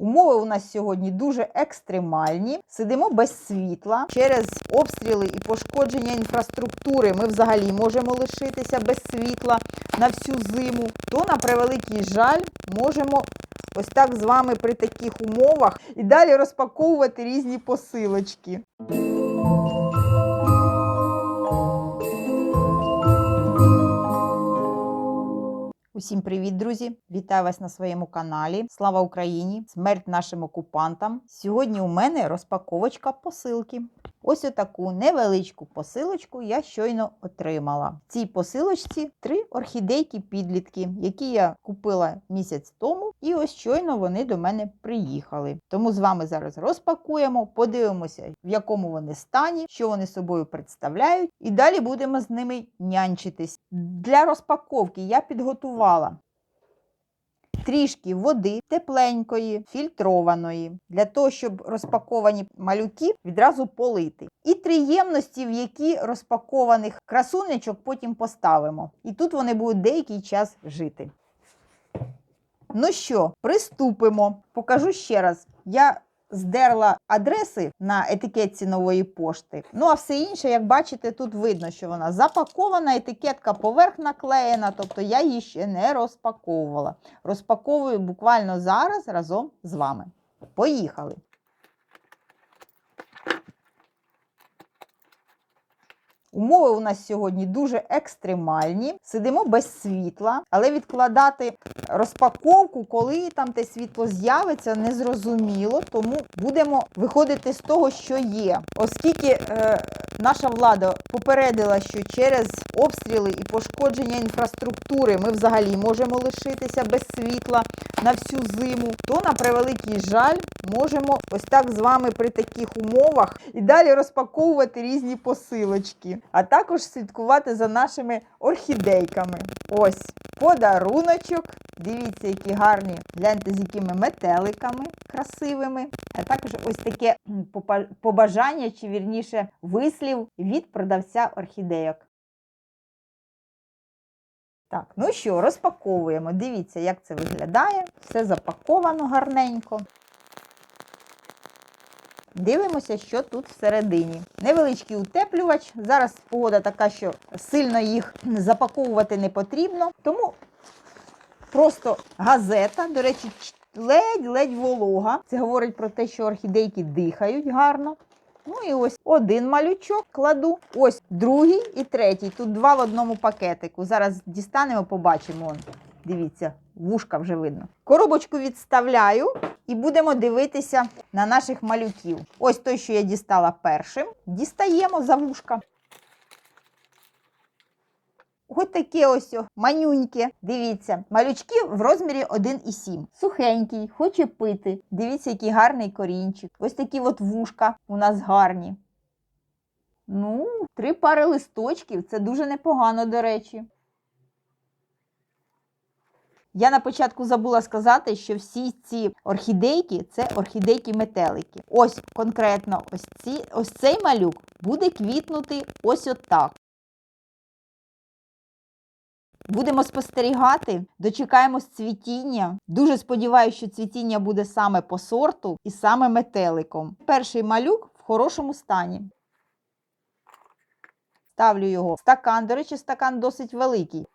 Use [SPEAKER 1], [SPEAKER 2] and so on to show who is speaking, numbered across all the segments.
[SPEAKER 1] Умови у нас сьогодні дуже екстремальні. Сидимо без світла. Через обстріли і пошкодження інфраструктури ми взагалі можемо лишитися без світла на всю зиму. То, на превеликий жаль, можемо ось так з вами при таких умовах і далі розпаковувати різні посилочки. Усім привіт, друзі! Вітаю вас на своєму каналі. Слава Україні! Смерть нашим окупантам! Сьогодні у мене розпаковочка посилки. Ось отаку невеличку посилочку я щойно отримала. В цій посилочці три орхідейки підлітки, які я купила місяць тому, і ось щойно вони до мене приїхали. Тому з вами зараз розпакуємо, подивимося, в якому вони стані, що вони собою представляють, і далі будемо з ними нянчитись. Для розпаковки я підготувала трішки води тепленької, фільтрованої, для того, щоб розпаковані малюки відразу полити. І три ємності, в які розпакованих красунечок потім поставимо. І тут вони будуть деякий час жити. Ну що, приступимо. Покажу ще раз. Я здерла адреси на етикетці нової пошти. Ну, а все інше, як бачите, тут видно, що вона запакована, етикетка поверх наклеєна, тобто я її ще не розпаковувала. Розпаковую буквально зараз разом з вами. Поїхали! Умови у нас сьогодні дуже екстремальні. Сидимо без світла, але відкладати розпаковку, коли там те світло з'явиться, незрозуміло. Тому будемо виходити з того, що є. Оскільки е, наша влада попередила, що через обстріли і пошкодження інфраструктури ми взагалі можемо лишитися без світла на всю зиму, то на превеликий жаль можемо ось так з вами при таких умовах і далі розпаковувати різні посилочки, а також слідкувати за нашими орхідейками. Ось подаруночок. Дивіться, які гарні, гляньте, з якими метеликами красивими. А також ось таке побажання, чи вірніше вислів від продавця орхідейок. Так, ну що, розпаковуємо. Дивіться, як це виглядає. Все запаковано гарненько. Дивимося, що тут всередині. Невеличкий утеплювач. Зараз погода така, що сильно їх запаковувати не потрібно. Тому просто газета, до речі, ледь-ледь волога. Це говорить про те, що орхідейки дихають гарно. Ну і ось один малючок кладу, ось другий і третій. Тут два в одному пакетику. Зараз дістанемо, побачимо. Дивіться, вушка вже видно. Коробочку відставляю і будемо дивитися на наших малюків. Ось той, що я дістала першим. Дістаємо за вушка. Ось таке ось манюньке. Дивіться, малючки в розмірі 1,7. Сухенький, хоче пити. Дивіться, який гарний корінчик. Ось такі от вушка у нас гарні. Ну, три пари листочків це дуже непогано, до речі. Я на початку забула сказати, що всі ці орхідейки це орхідейки-метелики. Ось конкретно ось, ці, ось цей малюк буде квітнути ось отак. Будемо спостерігати, дочекаємось цвітіння. Дуже сподіваюся, що цвітіння буде саме по сорту і саме метеликом. Перший малюк в хорошому стані. Ставлю його в стакан. До речі, стакан досить великий.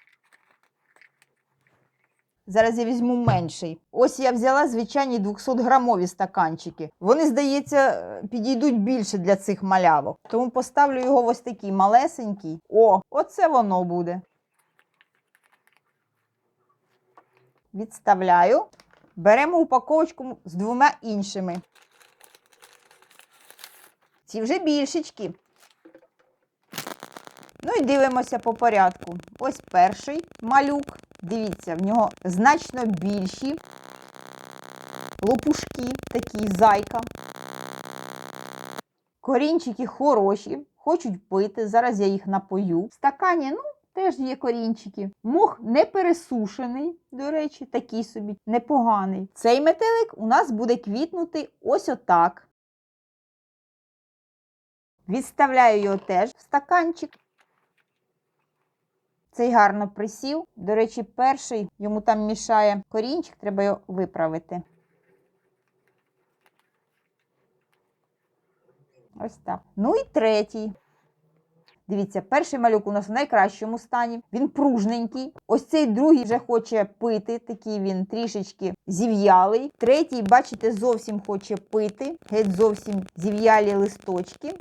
[SPEAKER 1] Зараз я візьму менший. Ось я взяла звичайні 200-грамові стаканчики. Вони, здається, підійдуть більше для цих малявок. Тому поставлю його ось такий малесенький. О, оце воно буде. Відставляю. Беремо упаковочку з двома іншими. Ці вже більшечки. Ну і дивимося по порядку. Ось перший малюк. Дивіться, в нього значно більші лопушки, такі зайка. Корінчики хороші, хочуть пити. Зараз я їх напою. В стакані, ну, теж є корінчики. Мох не пересушений, до речі, такий собі непоганий. Цей метелик у нас буде квітнути ось отак. Відставляю його теж в стаканчик. Цей гарно присів. До речі, перший йому там мішає корінчик, треба його виправити. Ось так. Ну і третій. Дивіться, перший малюк у нас в найкращому стані. Він пружненький. Ось цей другий вже хоче пити, такий він трішечки зів'ялий. Третій, бачите, зовсім хоче пити. Геть зовсім зів'ялі листочки.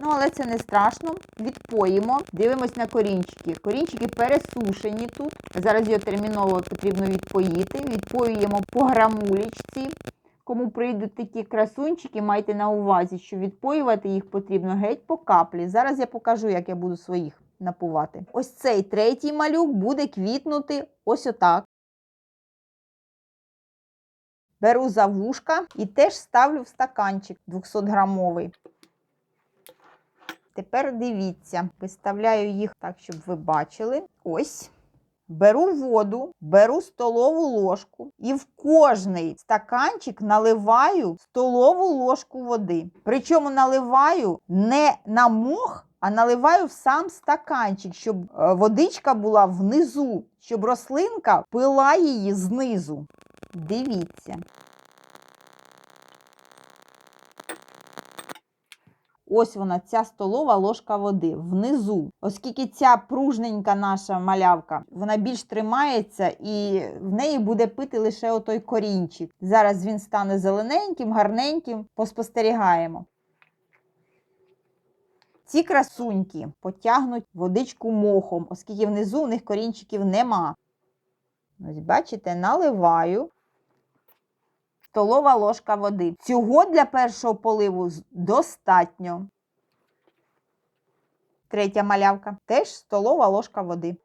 [SPEAKER 1] Ну, але це не страшно. Відпоїмо. Дивимось на корінчики. Корінчики пересушені тут. Зараз його терміново потрібно відпоїти. Відпоюємо по грамулічці. Кому прийдуть такі красунчики, майте на увазі, що відпоювати їх потрібно геть по каплі. Зараз я покажу, як я буду своїх напувати. Ось цей третій малюк буде квітнути ось отак. Беру за вушка і теж ставлю в стаканчик 200 грамовий. Тепер дивіться, виставляю їх так, щоб ви бачили. Ось. Беру воду, беру столову ложку і в кожний стаканчик наливаю столову ложку води. Причому наливаю не на мох, а наливаю в сам стаканчик, щоб е, водичка була внизу, щоб рослинка пила її знизу. Дивіться. Ось вона, ця столова ложка води внизу. Оскільки ця пружненька наша малявка, вона більш тримається і в неї буде пити лише отой корінчик. Зараз він стане зелененьким, гарненьким, поспостерігаємо. Ці красуньки потягнуть водичку мохом, оскільки внизу у них корінчиків нема. Ось бачите, наливаю столова ложка води. Цього для першого поливу достатньо. Третя малявка. Теж столова ложка води.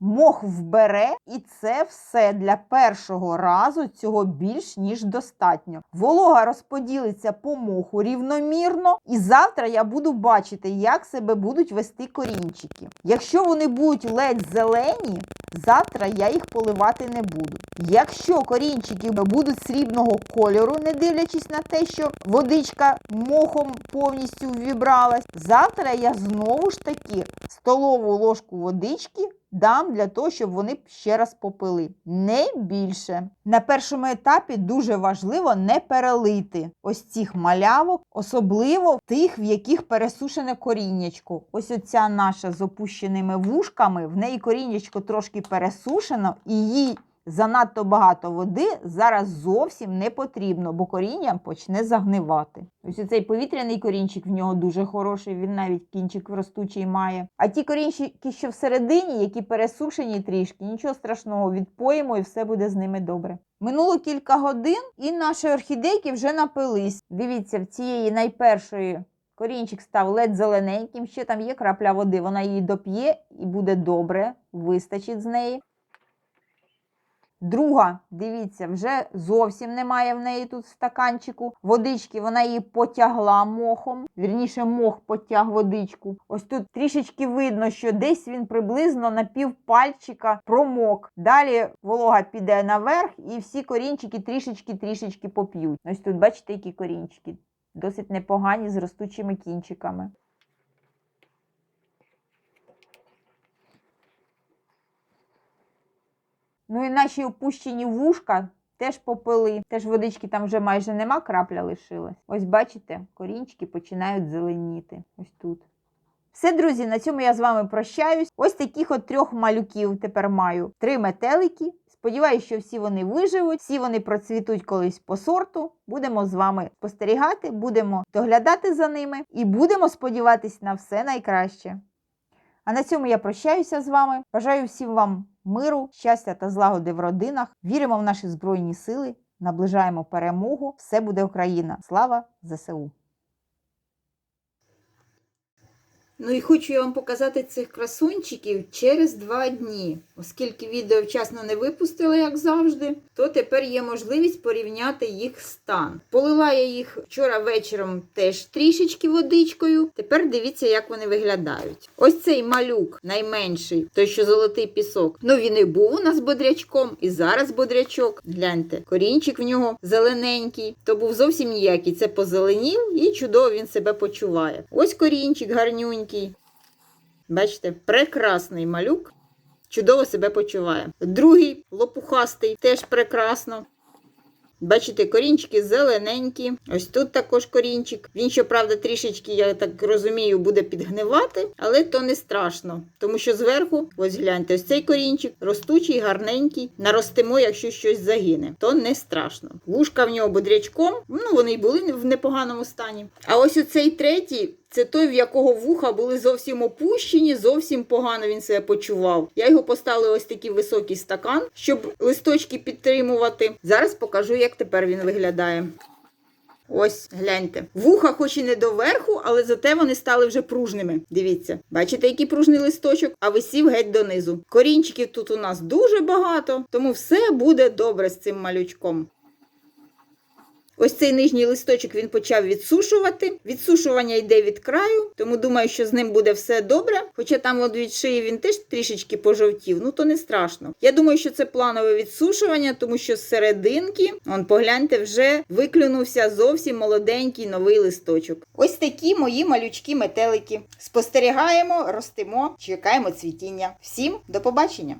[SPEAKER 1] Мох вбере, і це все для першого разу цього більш ніж достатньо. Волога розподілиться по моху рівномірно, і завтра я буду бачити, як себе будуть вести корінчики. Якщо вони будуть ледь зелені, завтра я їх поливати не буду. Якщо корінчики будуть срібного кольору, не дивлячись на те, що водичка мохом повністю ввібралась, завтра я знову ж таки столову ложку водички дам для того, щоб вони ще раз попили. Не більше. На першому етапі дуже важливо не перелити ось цих малявок, особливо тих, в яких пересушене коріннячко. Ось оця наша з опущеними вушками, в неї коріннячко трошки пересушено, і їй занадто багато води зараз зовсім не потрібно, бо коріння почне загнивати. Ось цей повітряний корінчик в нього дуже хороший, він навіть кінчик ростучий має. А ті корінчики, що всередині, які пересушені трішки, нічого страшного, відпоїмо і все буде з ними добре. Минуло кілька годин, і наші орхідейки вже напились. Дивіться, в цієї найпершої корінчик став ледь зелененьким, ще там є крапля води, вона її доп'є і буде добре, вистачить з неї. Друга, дивіться, вже зовсім немає в неї тут стаканчику. Водички вона її потягла мохом. Вірніше, мох потяг водичку. Ось тут трішечки видно, що десь він приблизно на півпальчика промок. Далі волога піде наверх, і всі корінчики трішечки-трішечки поп'ють. Ось тут, бачите, які корінчики. Досить непогані з ростучими кінчиками. Ну і наші опущені вушка теж попили. Теж водички там вже майже нема, крапля лишилась. Ось бачите, корінчики починають зеленіти. Ось тут. Все, друзі, на цьому я з вами прощаюсь. Ось таких от трьох малюків тепер маю. Три метелики. Сподіваюсь, що всі вони виживуть, всі вони процвітуть колись по сорту. Будемо з вами спостерігати, будемо доглядати за ними і будемо сподіватись на все найкраще. А на цьому я прощаюся з вами. Бажаю всім вам миру, щастя та злагоди в родинах. Віримо в наші Збройні сили, наближаємо перемогу. Все буде Україна! Слава ЗСУ!
[SPEAKER 2] Ну і хочу я вам показати цих красунчиків через два дні. Оскільки відео вчасно не випустила, як завжди, то тепер є можливість порівняти їх стан. Полила я їх вчора вечором теж трішечки водичкою. Тепер дивіться, як вони виглядають. Ось цей малюк, найменший, той, що золотий пісок. Ну він і був у нас бодрячком, і зараз бодрячок. Гляньте, корінчик в нього зелененький, то був зовсім ніякий. Це позеленів і чудово він себе почуває. Ось корінчик гарнюнький. Бачите, прекрасний малюк. Чудово себе почуває. Другий лопухастий теж прекрасно. Бачите, корінчики зелененькі. Ось тут також корінчик. Він, щоправда, трішечки, я так розумію, буде підгнивати, але то не страшно. Тому що зверху, ось гляньте, ось цей корінчик ростучий, гарненький. Наростимо, якщо щось загине, то не страшно. Вушка в нього бодрячком, ну вони й були в непоганому стані. А ось оцей третій. Це той, в якого вуха були зовсім опущені, зовсім погано він себе почував. Я його поставила ось такий високий стакан, щоб листочки підтримувати. Зараз покажу, як тепер він виглядає. Ось, гляньте. Вуха, хоч і не доверху, але зате вони стали вже пружними. Дивіться, бачите, який пружний листочок, а висів геть донизу. Корінчиків тут у нас дуже багато, тому все буде добре з цим малючком. Ось цей нижній листочок він почав відсушувати. Відсушування йде від краю, тому думаю, що з ним буде все добре. Хоча там от від шиї він теж трішечки пожовтів, ну то не страшно. Я думаю, що це планове відсушування, тому що з серединки, он погляньте, вже виклюнувся зовсім молоденький новий листочок. Ось такі мої малючки метелики. Спостерігаємо, ростимо, чекаємо цвітіння. Всім до побачення!